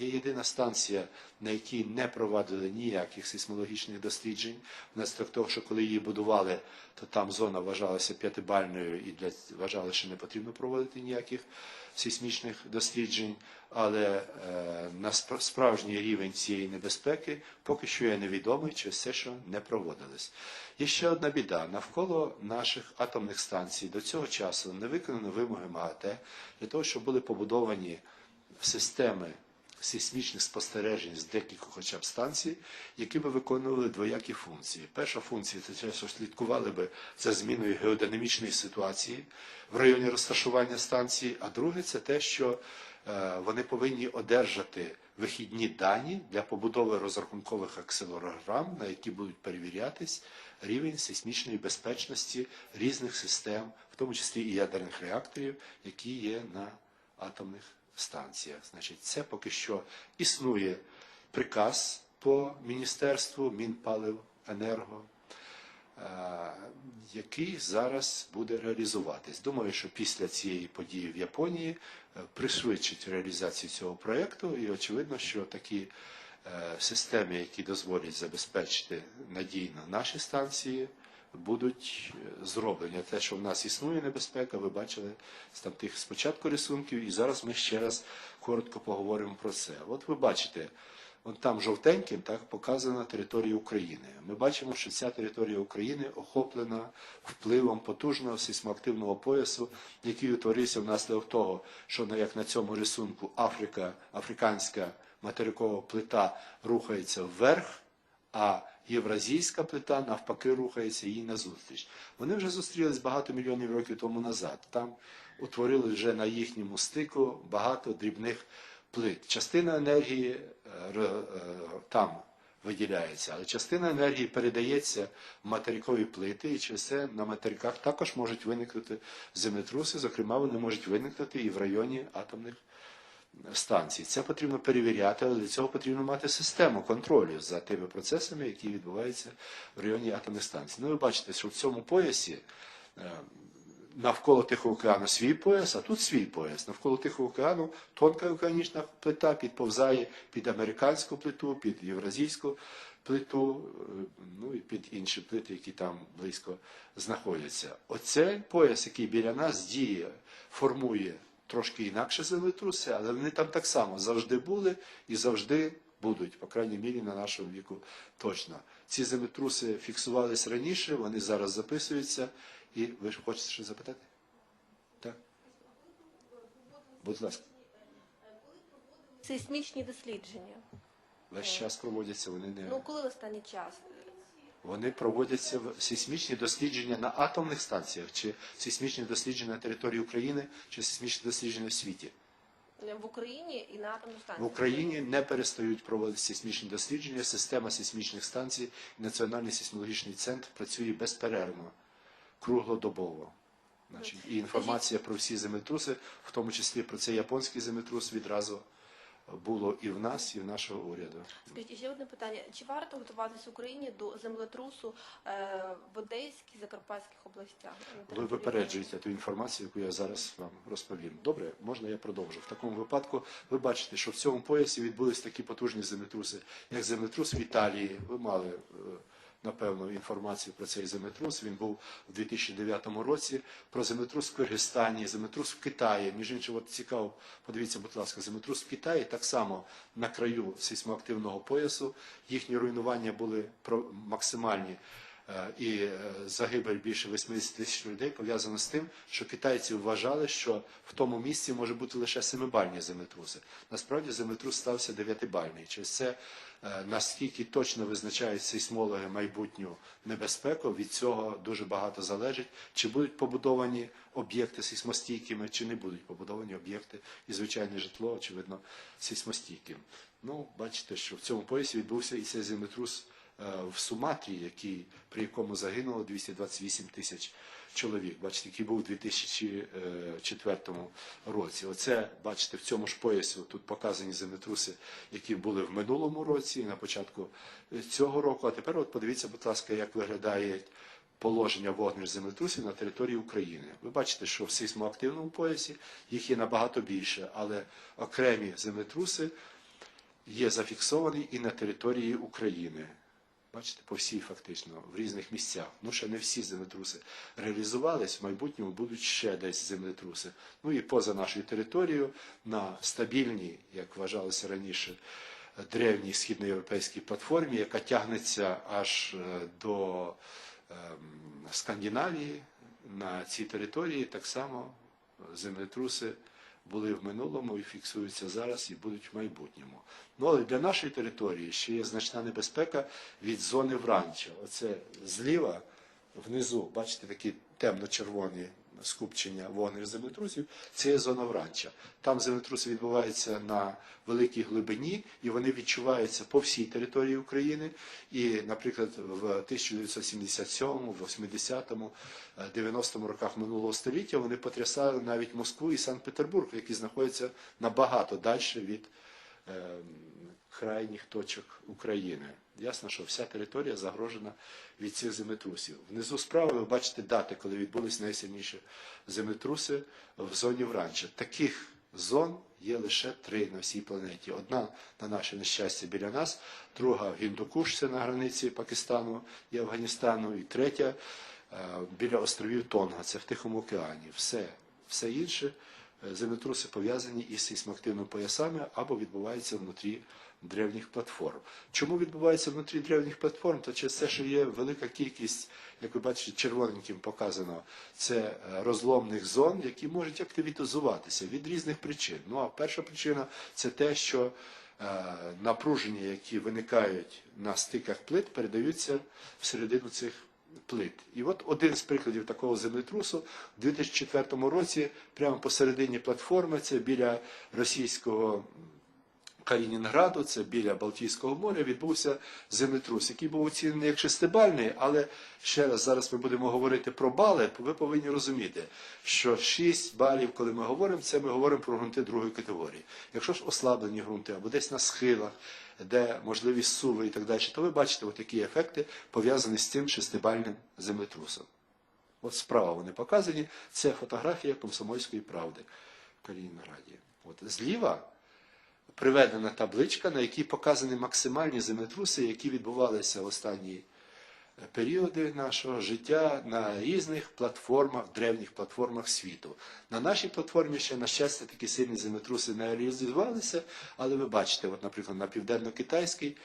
є єдина станція, на якій не проводили ніяких сейсмологічних досліджень. Внаслідок того, що коли її будували, то там зона вважалася п'ятибальною і для вважали, що не потрібно проводити ніяких сейсмічних досліджень. Але е, на справжній рівень цієї небезпеки поки що є невідомий через те, що не проводились. Є ще одна біда. Навколо наших атомних станцій до цього часу не виконано вимоги МАГАТЕ для того, щоб були побудовані системи сейсмічних спостережень з декількох хоча б станцій, які би виконували двоякі функції. Перша функція це те, що слідкували би за зміною геодинамічної ситуації в районі розташування станції, а друге це те, що е, вони повинні одержати вихідні дані для побудови розрахункових акселерограм, на які будуть перевірятись рівень сейсмічної безпечності різних систем, в тому числі і ядерних реакторів, які є на атомних станціях. Значить, це поки що існує приказ по міністерству Мінпалив Енерго, е, який зараз буде реалізуватись. Думаю, що після цієї події в Японії е, пришвидшить реалізацію цього проєкту, і очевидно, що такі е, системи, які дозволять забезпечити надійно наші станції, будуть е, зроблені. Те, що в нас існує небезпека, ви бачили з тих спочатку рисунків, і зараз ми ще раз коротко поговоримо про це. От ви бачите, от там жовтеньким так показана територія України. Ми бачимо, що ця територія України охоплена впливом потужного сейсмоактивного поясу, який утворився внаслідок того, що як на цьому рисунку Африка, африканська материкова плита рухається вверх, а євразійська плита навпаки рухається їй назустріч. Вони вже зустрілись багато мільйонів років тому назад. Там утворили вже на їхньому стику багато дрібних плит. Частина енергії е, е, там виділяється, але частина енергії передається в материкові плити, і через це на материках також можуть виникнути землетруси. Зокрема, вони можуть виникнути і в районі атомних станцій. Це потрібно перевіряти, але для цього потрібно мати систему контролю за тими процесами, які відбуваються в районі атомних станцій. Ну, ви бачите, що в цьому поясі е, навколо Тихого океану свій пояс, а тут свій пояс. Навколо Тихого океану тонка океанічна плита підповзає під американську плиту, під євразійську плиту, е, ну і під інші плити, які там близько знаходяться. Оцей пояс, який біля нас діє, формує трошки інакше землетруси, але вони там так само завжди були і завжди будуть, по крайній мірі на нашому віку точно. Ці землетруси фіксувались раніше, вони зараз записуються. І ви ж хочете щось запитати? Так? Будь ласка, Сейсмічні дослідження. весь час проводяться, вони не Ну, коли останній час? Вони проводяться в сейсмічні дослідження на атомних станціях, чи сейсмічні дослідження на території України, чи сейсмічні дослідження в світі. В Україні і на атомну В. Україні не перестають проводити сейсмічні дослідження. Система сейсмічних станцій і Національний сейсмологічний центр працює безперервно, круглодобово. Значить, і інформація про всі землетруси, в тому числі про цей японський землетрус, відразу було і в нас, і в нашого уряду. Скажіть, ще одне питання. Чи варто готуватися Україні до землетрусу е, в Одеській, Закарпатських областях? Ви випереджуєте ту інформацію, яку я зараз вам розповім. Добре, можна я продовжу. В такому випадку ви бачите, що в цьому поясі відбулись такі потужні землетруси, як землетрус в Італії. Ви мали е, напевно інформацію про цей землетрус. Він був у 2009 році. Про землетрус в Киргизстані, землетрус в Китаї. Між іншим, от цікаво, подивіться, будь ласка, землетрус в Китаї так само на краю сейсмоактивного поясу. Їхні руйнування були максимальні. Е, і е, загибель більше 80 тисяч людей пов'язано з тим, що китайці вважали, що в тому місці може бути лише семибальні землетруси. Насправді землетрус стався дев'ятибальний. Через це е, наскільки точно визначають сейсмологи майбутню небезпеку, від цього дуже багато залежить, чи будуть побудовані об'єкти сейсмостійкими, чи не будуть побудовані об'єкти і звичайне житло, очевидно, сейсмостійким. Ну, бачите, що в цьому поясі відбувся і цей землетрус в Суматрі, який, при якому загинуло 228 тисяч чоловік. Бачите, який був у 2004 році. Оце, бачите, в цьому ж поясі тут показані землетруси, які були в минулому році і на початку е, цього року. А тепер от подивіться, будь ласка, як виглядає положення вогнищ землетрусів на території України. Ви бачите, що в сейсмоактивному поясі їх є набагато більше, але окремі землетруси є зафіксований і на території України. Бачите, по всій фактично, в різних місцях. Ну, ще не всі землетруси реалізувались, в майбутньому будуть ще десь землетруси. Ну і поза нашою територією на стабільній, як вважалося раніше, древній східноєвропейській платформі, яка тягнеться аж е, до ем, Скандинавії. На цій території так само землетруси були в минулому і фіксуються зараз і будуть в майбутньому. Ну але для нашої території ще є значна небезпека від зони вранча. Оце зліва, внизу, бачите, такі темно-червоні скупчення вогневих землетрусів, це є зона вранча. Там землетруси відбуваються на великій глибині, і вони відчуваються по всій території України. І, наприклад, в 1977, 80-му, 90-му роках минулого століття вони потрясали навіть Москву і Санкт-Петербург, які знаходяться набагато далі від е, крайніх точок України. Ясно, що вся територія загрожена від цих землетрусів. Внизу справа ви бачите дати, коли відбулись найсильніші землетруси в зоні Вранча. Таких зон є лише три на всій планеті. Одна, на наше нещастя, біля нас, друга в Гіндукуш, це на границі Пакистану і Афганістану, і третя е, біля островів Тонга, це в Тихому океані. Все, все інше землетруси пов'язані із сейсмоактивними поясами або відбуваються внутрі древніх платформ. Чому відбувається внутрі древніх платформ? То через те, що є велика кількість, як ви бачите, червоненьким показано, це е, розломних зон, які можуть активізуватися від різних причин. Ну а перша причина це те, що е, напруження, які виникають на стиках плит, передаються всередину цих плит. І от один з прикладів такого землетрусу у 2004 році, прямо посередині платформи, це біля російського Калінінграду, це біля Балтійського моря, відбувся землетрус, який був оцінений як шестибальний, але ще раз зараз ми будемо говорити про бали. Ви повинні розуміти, що 6 балів, коли ми говоримо, це ми говоримо про ґрунти другої категорії. Якщо ж ослаблені ґрунти або десь на схилах, де можливість суви і так далі, то ви бачите такі ефекти пов'язані з цим шестибальним землетрусом. От справа вони показані. Це фотографія комсомольської правди в Калінінграді. От зліва приведена табличка, на якій показані максимальні землетруси, які відбувалися в останні періоди нашого життя на різних платформах, древніх платформах світу. На нашій платформі ще, на щастя, такі сильні землетруси не реалізувалися, але ви бачите, от, наприклад, на південно-китайській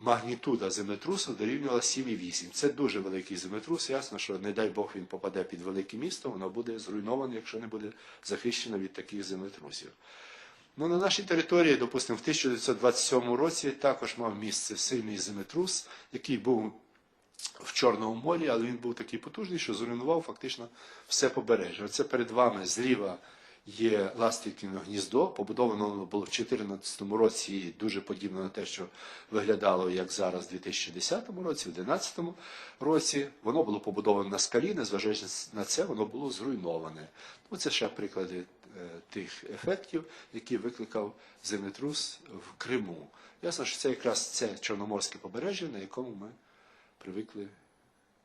магнітуда землетрусу дорівнювала 7,8. Це дуже великий землетрус. Ясно, що не дай Бог він попаде під велике місто, воно буде зруйноване, якщо не буде захищено від таких землетрусів. Ну, на нашій території, допустимо, в 1927 році також мав місце сильний землетрус, який був в Чорному морі, але він був такий потужний, що зруйнував фактично все побережжя. Оце перед вами зліва є ластівкине гніздо, побудовано воно було в 2014 році, дуже подібно на те, що виглядало як зараз у 2010 році, в 2011 році. Воно було побудовано на скалі, незважаючи на це, воно було зруйноване. Ну, це ще приклади е, тих ефектів, які викликав землетрус в Криму. Ясно, що це якраз це Чорноморське побережжя, на якому ми привикли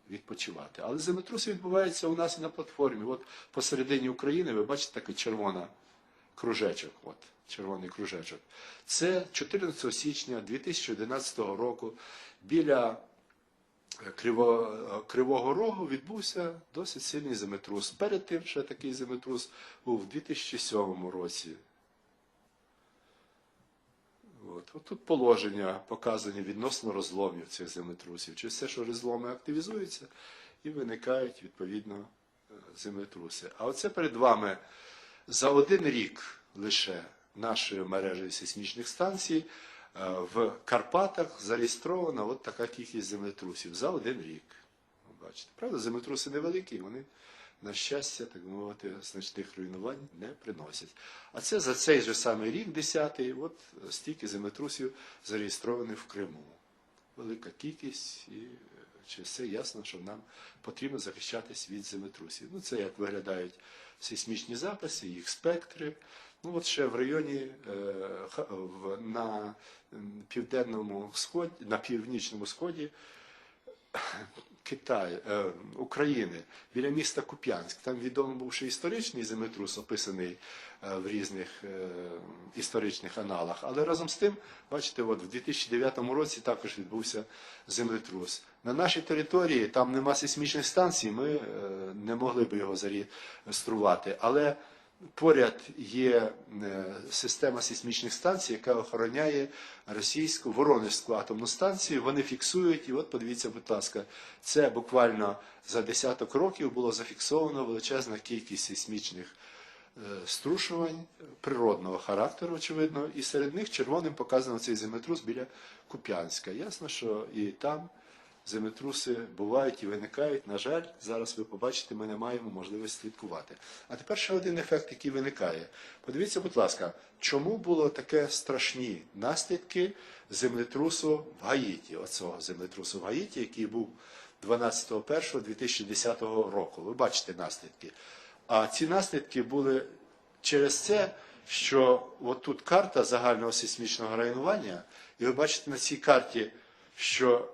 відпочивати. Але землетруси відбуваються у нас і на платформі. От посередині України ви бачите такий червона кружечок. От, червоний кружечок. Це 14 січня 2011 року біля Криво, Кривого Рогу відбувся досить сильний землетрус. Перед тим ще такий землетрус був у 2007 році. От. Тут положення показані відносно розломів цих землетрусів. Чи все, що розломи активізуються, і виникають відповідно е, землетруси. А оце перед вами за один рік лише нашою мережею сейсмічних станцій е, в Карпатах зареєстрована от така кількість землетрусів за один рік. Бачите, правда, землетруси невеликі, вони, на щастя, так мовити, значних руйнувань не приносять. А це за цей же самий рік, 10-й, от стільки землетрусів зареєстровані в Криму. Велика кількість, і через це ясно, що нам потрібно захищатись від землетрусів. Ну, це як виглядають сейсмічні записи, їх спектри. Ну, от ще в районі е, на південному сході, на північному сході Китай, е, України, біля міста Куп'янськ. Там відомо був ще історичний землетрус, описаний е, в різних е, історичних аналах. Але разом з тим, бачите, от в 2009 році також відбувся землетрус. На нашій території там нема сейсмічних станцій, ми е, не могли би його зареєструвати. Але поряд є е, система сейсмічних станцій, яка охороняє російську Воронежську атомну станцію. Вони фіксують, і от подивіться, будь ласка, це буквально за десяток років було зафіксовано величезна кількість сейсмічних е, струшувань природного характеру, очевидно, і серед них червоним показано цей землетрус біля Куп'янська. Ясно, що і там землетруси бувають і виникають. На жаль, зараз ви побачите, ми не маємо можливості слідкувати. А тепер ще один ефект, який виникає. Подивіться, будь ласка, чому було таке страшні наслідки землетрусу в Гаїті? Оцього землетрусу в Гаїті, який був 12.01.2010 року. Ви бачите наслідки. А ці наслідки були через це, що от тут карта загального сейсмічного районування, і ви бачите на цій карті, що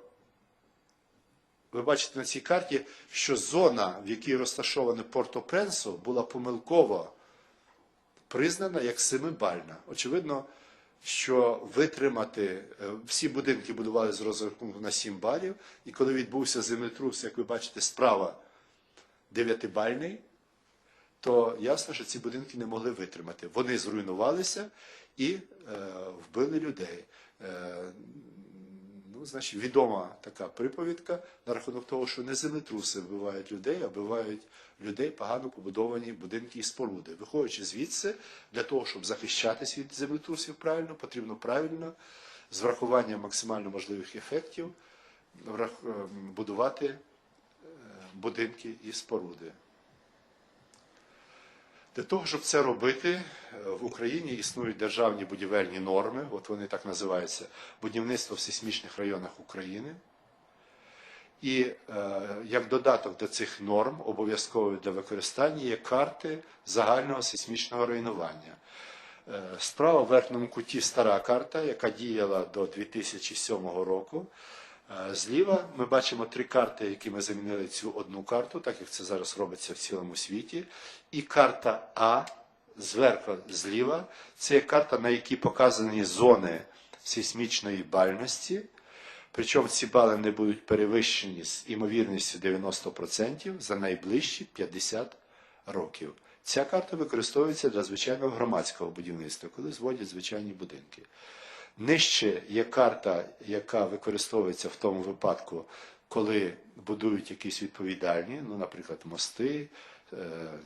ви бачите на цій карті, що зона, в якій розташоване Порто-Пренсо, була помилково признана як семибальна. Очевидно, що витримати е, всі будинки будували з розрахунку на 7 балів, і коли відбувся землетрус, як ви бачите, справа дев'ятибальний, то ясно, що ці будинки не могли витримати. Вони зруйнувалися і е, вбили людей. Е, ну, значить, відома така приповідка на рахунок того, що не землетруси вбивають людей, а вбивають людей погано побудовані будинки і споруди. Виходячи звідси, для того, щоб захищатись від землетрусів правильно, потрібно правильно, з врахуванням максимально можливих ефектів, ем, будувати е, будинки і споруди. Для того, щоб це робити, е, в Україні існують державні будівельні норми, от вони так називаються, будівництво в сейсмічних районах України. І е, як додаток до цих норм, обов'язково для використання є карти загального сейсмічного руйнування. Е, Справа в верхньому куті стара карта, яка діяла до 2007 року. Е, Зліва ми бачимо три карти, які ми замінили цю одну карту, так як це зараз робиться в цілому світі. І карта А зверху зліва це є карта, на якій показані зони сейсмічної бальності. Причому ці бали не будуть перевищені з імовірністю 90% за найближчі 50 років. Ця карта використовується для звичайного громадського будівництва, коли зводять звичайні будинки. Нижче є карта, яка використовується в тому випадку, коли будують якісь відповідальні, ну, наприклад, мости, е,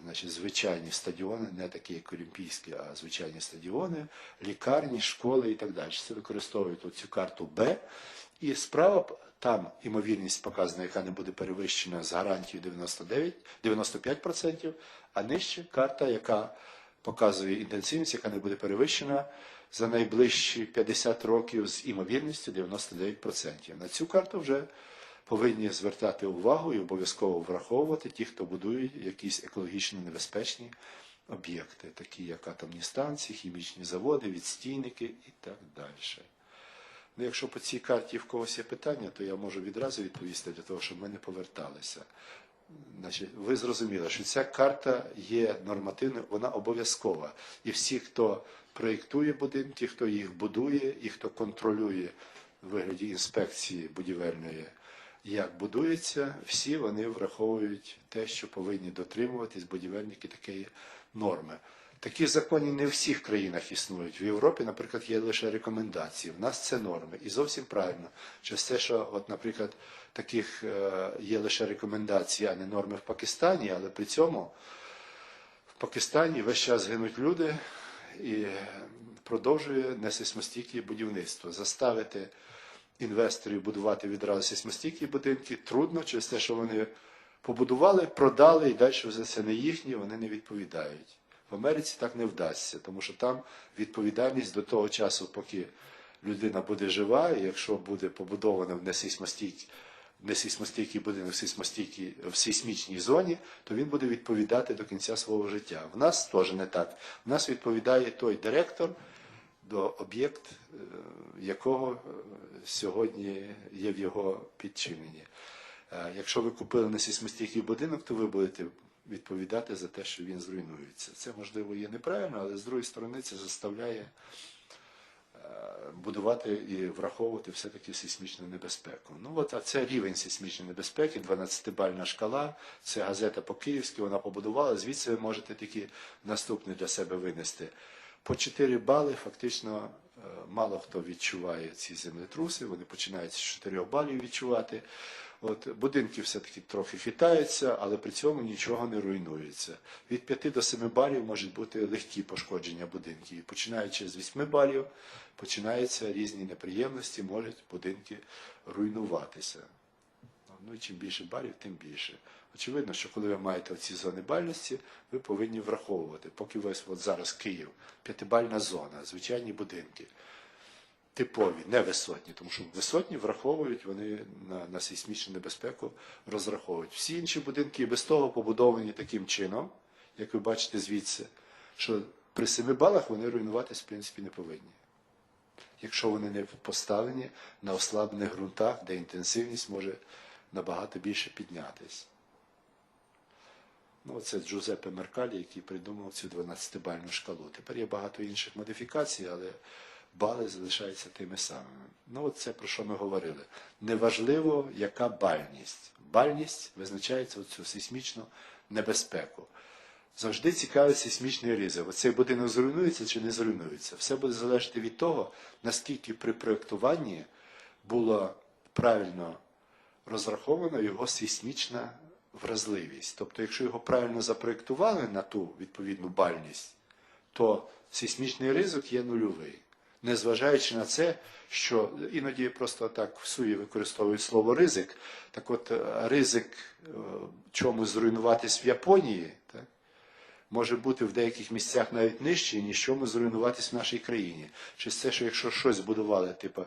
значить, звичайні стадіони, не такі, як олімпійські, а звичайні стадіони, лікарні, школи і так далі. Це використовують оцю карту Б. І справа там імовірність показана, яка не буде перевищена з гарантією 99, 95%, а нижче карта, яка показує інтенсивність, яка не буде перевищена за найближчі 50 років з імовірністю 99%. На цю карту вже повинні звертати увагу і обов'язково враховувати ті, хто будує якісь екологічно небезпечні об'єкти, такі як атомні станції, хімічні заводи, відстійники і так далі. Ну, якщо по цій карті в когось є питання, то я можу відразу відповісти для того, щоб ми не поверталися. Значить, ви зрозуміли, що ця карта є нормативною, вона обов'язкова. І всі, хто проєктує будинки, хто їх будує і хто контролює в вигляді інспекції будівельної, як будується, всі вони враховують те, що повинні дотримуватись будівельники такої норми. Такі закони не в всіх країнах існують. В Європі, наприклад, є лише рекомендації. В нас це норми. І зовсім правильно. Через те, що, от, наприклад, таких е, є лише рекомендації, а не норми в Пакистані, але при цьому в Пакистані весь час гинуть люди і продовжує несейсмостійке будівництво. Заставити інвесторів будувати відразу сейсмостійкі будинки трудно через те, що вони побудували, продали і далі вже це не їхні, вони не відповідають. В Америці так не вдасться, тому що там відповідальність до того часу, поки людина буде жива, і якщо буде побудовано в несейсмостійкій несейсмостійкий будинок в сейсмостійкій в сейсмічній зоні, то він буде відповідати до кінця свого життя. В нас теж не так. В нас відповідає той директор до об'єкт, е, якого е, сьогодні є в його підчиненні. Е, Якщо ви купили несейсмостійкий будинок, то ви будете відповідати за те, що він зруйнується. Це можливо є неправильно, але з другої сторони це заставляє е, будувати і враховувати все-таки сейсмічну небезпеку. Ну от, а це рівень сейсмічної небезпеки, 12-бальна шкала, це газета по-київськи, вона побудувала. Звідси ви можете тільки наступне для себе винести. По 4 бали фактично е, мало хто відчуває ці землетруси, вони починають з 4 балів відчувати. От, будинки все-таки трохи хитаються, але при цьому нічого не руйнується. Від 5 до 7 балів можуть бути легкі пошкодження будинків. І починаючи з 8 балів, починаються різні неприємності, можуть будинки руйнуватися. Ну і чим більше балів, тим більше. Очевидно, що коли ви маєте ці зони бальності, ви повинні враховувати. Поки ви от зараз Київ, п'ятибальна зона, звичайні будинки, типові, не висотні, тому що висотні враховують, вони на, на сейсмічну небезпеку розраховують. Всі інші будинки і без того побудовані таким чином, як ви бачите звідси, що при 7 балах вони руйнуватись, в принципі, не повинні. Якщо вони не поставлені на ослаблених ґрунтах, де інтенсивність може набагато більше піднятись. Ну, це Джузеппе Меркалі, який придумав цю 12-бальну шкалу. Тепер є багато інших модифікацій, але бали залишаються тими самими. Ну, от це про що ми говорили. Неважливо, яка бальність. Бальність визначається оцю сейсмічну небезпеку. Завжди цікавить сейсмічний ризик. Оцей будинок зруйнується чи не зруйнується. Все буде залежати від того, наскільки при проєктуванні було правильно розрахована його сейсмічна вразливість. Тобто, якщо його правильно запроєктували на ту відповідну бальність, то сейсмічний ризик є нульовий. Незважаючи на це, що іноді просто так в суї використовують слово ризик. Так от е, ризик е, чомусь зруйнуватись в Японії, так, може бути в деяких місцях навіть нижчий, ніж чомусь зруйнуватись в нашій країні. Чи це, що якщо щось будували, типу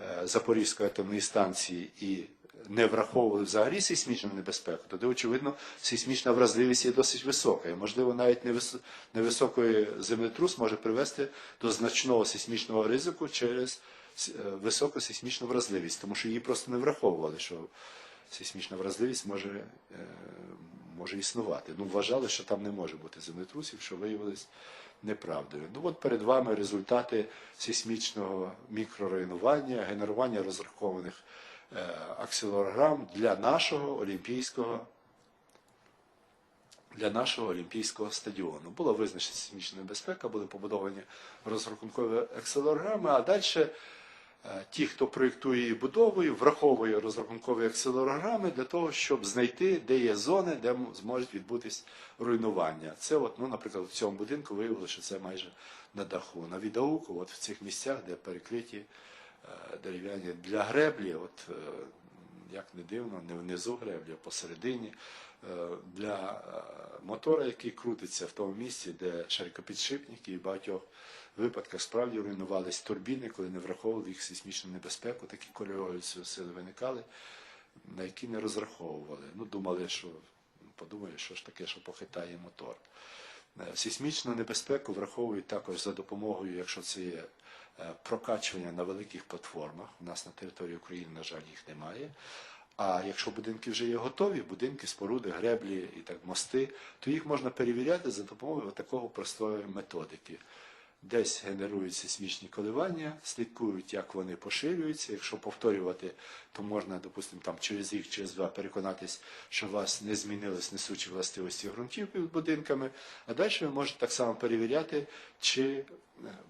е, Запорізької атомної станції і не враховували взагалі сейсмічну небезпеку, тоді, очевидно, сейсмічна вразливість є досить висока. І, можливо, навіть невис- невисокий землетрус може привести до значного сейсмічного ризику через е, високу сейсмічну вразливість, тому що її просто не враховували, що сейсмічна вразливість може, е, може існувати. Ну, вважали, що там не може бути землетрусів, що виявилось неправдою. Ну от перед вами результати сейсмічного мікроруйнування, генерування розрахованих е, акселерограм для нашого олімпійського для нашого олімпійського стадіону. Була визначена сейсмічна небезпека, були побудовані розрахункові акселерограми, а далі е, ті, хто проєктує і будовує, враховує розрахункові акселерограми для того, щоб знайти, де є зони, де зможуть відбутись руйнування. Це, от, ну, наприклад, в цьому будинку виявилося, що це майже на даху. На відауку, от в цих місцях, де перекриті дерев'яні для греблі, от е, як не дивно, не внизу греблі, а посередині. Е, Для е, мотора, який крутиться в тому місці, де шарикопідшипники і в багатьох випадках справді руйнувались турбіни, коли не враховували їх сейсмічну небезпеку, такі кольорові сили виникали, на які не розраховували. Ну, думали, що подумали, що ж таке, що похитає мотор. Е, Сейсмічну небезпеку враховують також за допомогою, якщо це є е, прокачування на великих платформах. У нас на території України, на жаль, їх немає. А якщо будинки вже є готові, будинки, споруди, греблі і так мости, то їх можна перевіряти за допомогою такого простої методики. Десь генерують сейсмічні коливання, слідкують, як вони поширюються. Якщо повторювати, то можна, допустимо, через рік, через два переконатись, що у вас не змінились несучі властивості ґрунтів під будинками. А далі ви можете так само перевіряти, чи е,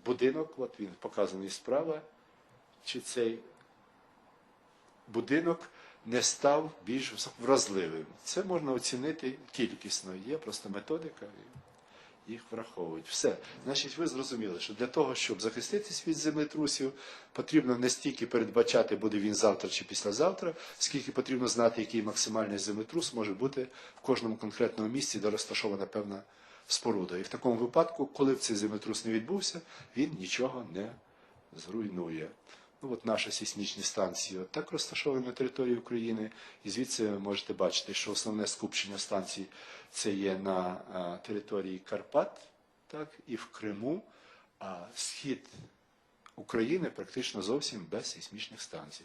будинок, от він показаний справа, чи цей будинок не став більш вразливим. Це можна оцінити кількісно. Є просто методика, їх враховують. Все. Значить, ви зрозуміли, що для того, щоб захиститись від землетрусів, потрібно не стільки передбачати, буде він завтра чи післязавтра, скільки потрібно знати, який максимальний землетрус може бути в кожному конкретному місці, де розташована певна споруда. І в такому випадку, коли б цей землетрус не відбувся, він нічого не зруйнує. Ну, от наші сейсмічні станції от так розташовані на території України, і звідси ви можете бачити, що основне скупчення станцій це є на а, території Карпат, так, і в Криму, а схід України практично зовсім без сейсмічних станцій.